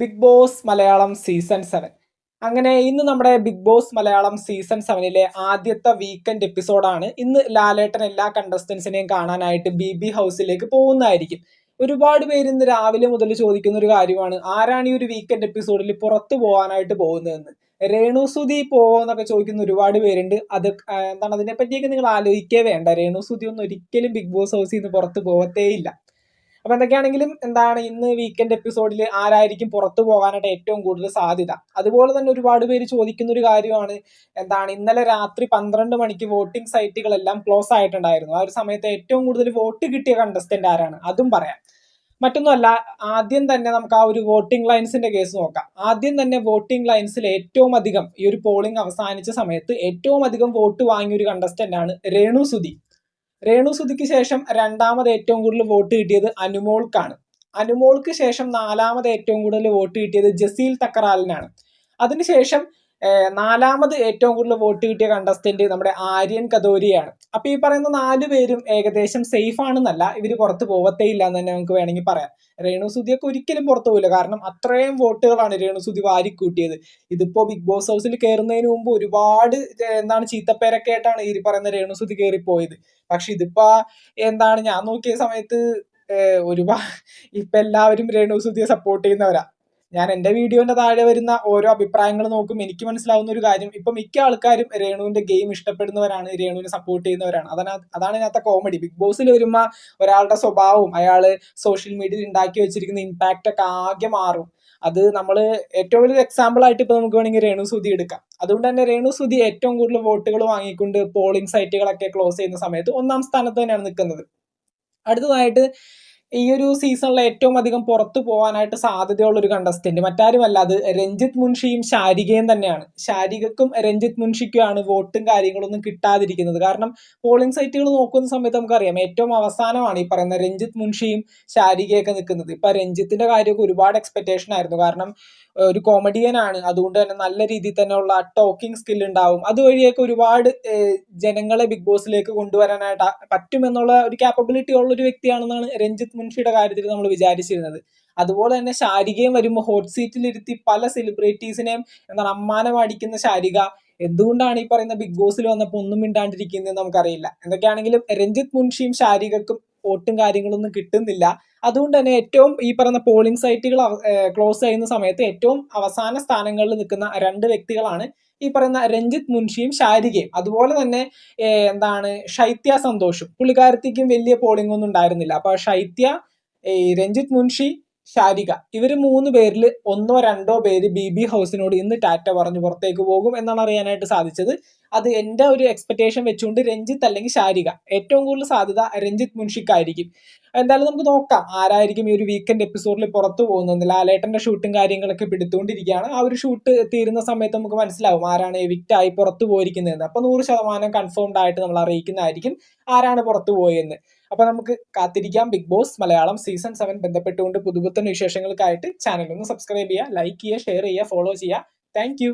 Bigg Boss Malayalam season seven അങ്ങനെ ഇന്ന് നമ്മുടെ ബിഗ് ബോസ് മലയാളം സീസൺ സെവനിലെ ആദ്യത്തെ വീക്കെൻഡ് എപ്പിസോഡാണ് ഇന്ന് ലാലേട്ടൻ എല്ലാ കണ്ടസ്റ്റൻസിനെയും കാണാനായിട്ട് ബി ബി ഹൗസിലേക്ക് പോകുന്നതായിരിക്കും. ഒരുപാട് പേര് ഇന്ന് രാവിലെ മുതൽ ചോദിക്കുന്ന ഒരു കാര്യമാണ്. ആരാണ് ഈ ഒരു വീക്കെൻഡ് എപ്പിസോഡിൽ പുറത്തു പോകാനായിട്ട് പോകുന്നതെന്ന്? രേണുസുതി പോവോന്നൊക്കെ ചോദിക്കുന്ന ഒരുപാട് പേരുണ്ട്. അത് എന്താണ് അതിനെ പറ്റിയൊക്കെ നിങ്ങൾ ആലോചിക്കേ വേണ്ട. രേണു രേണുസുതി ഒന്നും ഒരിക്കലും ബിഗ് ബോസ് ഹൗസിൽ നിന്ന് പുറത്ത് പോകത്തേ ഇല്ല അപ്പൊ എന്തൊക്കെയാണെങ്കിലും എന്താണ് ഇന്ന് വീക്കെൻഡ് എപ്പിസോഡിൽ ആരായിരിക്കും പുറത്തു പോകാനായിട്ട് ഏറ്റവും കൂടുതൽ സാധ്യത? അതുപോലെ തന്നെ ഒരുപാട് പേര് ചോദിക്കുന്ന ഒരു കാര്യമാണ് എന്താണ് ഇന്നലെ രാത്രി പന്ത്രണ്ട് മണിക്ക് വോട്ടിംഗ് സൈറ്റുകളെല്ലാം ക്ലോസ് ആയിട്ടുണ്ടായിരുന്നു. ആ ഒരു സമയത്ത് ഏറ്റവും കൂടുതൽ വോട്ട് കിട്ടിയ കണ്ടസ്റ്റന്റ് ആരാണ്? അതും പറയാം. മറ്റൊന്നുമല്ല ആദ്യം തന്നെ നമുക്ക് ആ ഒരു വോട്ടിംഗ് ലൈൻസിന്റെ കേസ് നോക്കാം. ആദ്യം തന്നെ വോട്ടിംഗ് ലൈൻസിൽ ഏറ്റവും അധികം ഈ ഒരു പോളിംഗ് അവസാനിച്ച സമയത്ത് ഏറ്റവും അധികം വോട്ട് വാങ്ങിയ ഒരു കണ്ടസ്റ്റന്റ് ആണ് രേണു സുധി. രേണു സുധിക്ക് ശേഷം രണ്ടാമത് ഏറ്റവും കൂടുതൽ വോട്ട് കിട്ടിയത് അനുമോൾക്കാണ്. അനുമോൾക്ക് ശേഷം നാലാമത് ഏറ്റവും കൂടുതൽ വോട്ട് കിട്ടിയത് ജസീൽ തക്കറാലിനാണ്. അതിനുശേഷം നാലാമത് ഏറ്റവും കൂടുതൽ വോട്ട് കിട്ടിയ കണ്ടസ്റ്റന്റ് നമ്മുടെ ആര്യൻ കദോരിയാണ് അപ്പൊ ഈ പറയുന്ന നാല് പേരും ഏകദേശം സേഫ് ആണെന്നല്ല ഇവർ പുറത്ത് പോവത്തേ ഇല്ല എന്ന് തന്നെ നമുക്ക് വേണമെങ്കിൽ പറയാം. രേണു സുധിയൊക്കെ ഒരിക്കലും പുറത്തു പോകില്ല കാരണം അത്രയും വോട്ടുകളാണ് രേണു സുധി വാരിക്കൂട്ടിയത്. ഇതിപ്പോ ബിഗ് ബോസ് ഹൗസിൽ കയറുന്നതിന് മുമ്പ് ഒരുപാട് എന്താണ് ചീത്തപ്പേരൊക്കെ ആയിട്ടാണ് ഈ പറയുന്ന രേണു സുധി കയറിപ്പോയത് പക്ഷെ ഇതിപ്പോ എന്താണ് ഞാൻ നോക്കിയ സമയത്ത് ഒരുപാട് ഇപ്പൊ എല്ലാവരും രേണു സുധിയെ സപ്പോർട്ട് ചെയ്യുന്നവരാ. ഞാൻ എന്റെ വീഡിയോന്റെ താഴെ വരുന്ന ഓരോ അഭിപ്രായങ്ങൾ നോക്കും. എനിക്ക് മനസ്സിലാവുന്ന ഒരു കാര്യം ഇപ്പൊ മിക്ക ആൾക്കാരും രേണുവിന്റെ ഗെയിം ഇഷ്ടപ്പെടുന്നവരാണ് രേണുവിനെ സപ്പോർട്ട് ചെയ്യുന്നവരാണ്. അതാണ് അതാണ് ഇതിനകത്തെ കോമഡി ബിഗ് ബോസിൽ വരുമ്പോ ഒരാളുടെ സ്വഭാവവും അയാൾ സോഷ്യൽ മീഡിയയിൽ ഉണ്ടാക്കി വെച്ചിരിക്കുന്ന ഇമ്പാക്റ്റ് ഒക്കെ ആകെ മാറും. അത് നമ്മൾ ഏറ്റവും വലിയൊരു എക്സാമ്പിൾ ആയിട്ട് ഇപ്പൊ നമുക്ക് വേണമെങ്കിൽ രേണു സുധി എടുക്കാം. അതുകൊണ്ട് തന്നെ രേണു സുധി ഏറ്റവും കൂടുതൽ വോട്ടുകൾ വാങ്ങിക്കൊണ്ട് പോളിംഗ് സൈറ്റുകളൊക്കെ ക്ലോസ് ചെയ്യുന്ന സമയത്ത് ഒന്നാം സ്ഥാനത്ത് തന്നെയാണ് നിൽക്കുന്നത്. അടുത്തതായിട്ട് ഈ ഒരു സീസണിൽ ഏറ്റവും അധികം പുറത്തു പോകാനായിട്ട് സാധ്യതയുള്ള ഒരു കണ്ടസ്റ്റന്റ് മറ്റാരുമല്ല അത് രഞ്ജിത്ത് മുൻഷിയും ശാരികയും തന്നെയാണ്. ശാരികക്കും രഞ്ജിത്ത് മുൻഷിക്കുമാണ് വോട്ടും കാര്യങ്ങളൊന്നും കിട്ടാതിരിക്കുന്നത്. കാരണം പോളിംഗ് സൈറ്റുകൾ നോക്കുന്ന സമയത്ത് നമുക്കറിയാം ഏറ്റവും അവസാനമാണ് ഈ പറയുന്ന രഞ്ജിത്ത് മുൻഷിയും ശാരികയൊക്കെ നിൽക്കുന്നത്. ഇപ്പൊ രഞ്ജിത്തിന്റെ കാര്യമൊക്കെ ഒരുപാട് എക്സ്പെക്ടേഷൻ ആയിരുന്നു. കാരണം ഒരു കോമഡിയൻ ആണ്. അതുകൊണ്ട് തന്നെ നല്ല രീതിയിൽ തന്നെയുള്ള ടോക്കിംഗ് സ്കിൽ ഉണ്ടാവും. അതുവഴിയൊക്കെ ഒരുപാട് ജനങ്ങളെ ബിഗ് ബോസിലേക്ക് കൊണ്ടുവരാനായിട്ട് പറ്റുമെന്നുള്ള ഒരു കാപ്പബിലിറ്റി ഉള്ള ഒരു വ്യക്തിയാണെന്നാണ് രഞ്ജിത്ത് മുൻഷിയുടെ കാര്യത്തിൽ നമ്മൾ വിചാരിച്ചിരുന്നത്. അതുപോലെ തന്നെ ശാരികയും വരുമ്പോൾ ഹോട്ട് സീറ്റിലിരുത്തി പല സെലിബ്രിറ്റീസിനെയും എന്താണ് അമ്മാനം അടിക്കുന്ന ശാരിക. എന്തുകൊണ്ടാണ് ഈ പറയുന്ന ബിഗ് ബോസിൽ വന്നപ്പോൾ ഒന്നും മിണ്ടാണ്ടിരിക്കുന്നത് നമുക്കറിയില്ല. എന്തൊക്കെയാണെങ്കിലും രഞ്ജിത്ത് മുൻഷിയും ശാരികക്കും വോട്ടും കാര്യങ്ങളൊന്നും കിട്ടുന്നില്ല. അതുകൊണ്ട് തന്നെ ഏറ്റവും ഈ പറയുന്ന പോളിംഗ് സൈറ്റുകൾ ക്ലോസ് ചെയ്യുന്ന സമയത്ത് ഏറ്റവും അവസാന സ്ഥാനങ്ങളിൽ നിൽക്കുന്ന രണ്ട് വ്യക്തികളാണ് ഈ പറയുന്ന രഞ്ജിത്ത് മുൻഷിയും ശാരികയും. അതുപോലെ തന്നെ എന്താണ് ശൈത്യ സന്തോഷും. പുള്ളിക്കാരത്തേക്കും വലിയ പോളിംഗ് ഒന്നും ഉണ്ടായിരുന്നില്ല. അപ്പൊ ശൈത്യ രഞ്ജിത്ത് മുൻഷി ശാരിക. ഇവർ മൂന്ന് പേരിൽ ഒന്നോ രണ്ടോ പേര് ബി ബി ഹൗസിനോട് ഇന്ന് ടാറ്റ പറഞ്ഞു പുറത്തേക്ക് പോകും എന്നാണ് അറിയാനായിട്ട് സാധിച്ചത്. അത് എന്റെ ഒരു എക്സ്പെക്ടേഷൻ വെച്ചുകൊണ്ട് രഞ്ജിത്ത് അല്ലെങ്കിൽ ശാരിക. ഏറ്റവും കൂടുതൽ സാധ്യത രഞ്ജിത്ത് മുൻഷിക്കായിരിക്കും. എന്തായാലും നമുക്ക് നോക്കാം ആരായിരിക്കും ഈ ഒരു വീക്കെൻഡ് എപ്പിസോഡിൽ പുറത്തു പോകുന്നത്. ലാലേട്ടന്റെ ഷൂട്ടും കാര്യങ്ങളൊക്കെ പിടിത്തുകൊണ്ടിരിക്കുകയാണ്. ആ ഒരു ഷൂട്ട് തീരുന്ന സമയത്ത് നമുക്ക് മനസ്സിലാവും ആരാണ് എവിക്റ്റായി പുറത്തു പോയിരിക്കുന്നതെന്ന്. അപ്പോൾ നൂറ് ശതമാനം കൺഫേംഡ് ആയിട്ട് നമ്മൾ അറിയിക്കുന്നതായിരിക്കും ആരാണ് പുറത്തു പോയെന്ന്. അപ്പൊ നമുക്ക് കാത്തിരിക്കാം. Big Boss Malayalam season seven ബന്ധപ്പെട്ടുകൊണ്ട് പുതുപുത്തൻ വിശേഷങ്ങൾക്കായിട്ട് ചാനൽ ഒന്ന് സബ്സ്ക്രൈബ് ചെയ്യുക ലൈക്ക് ചെയ്യുക ഷെയർ ചെയ്യുക ഫോളോ ചെയ്യുക. താങ്ക്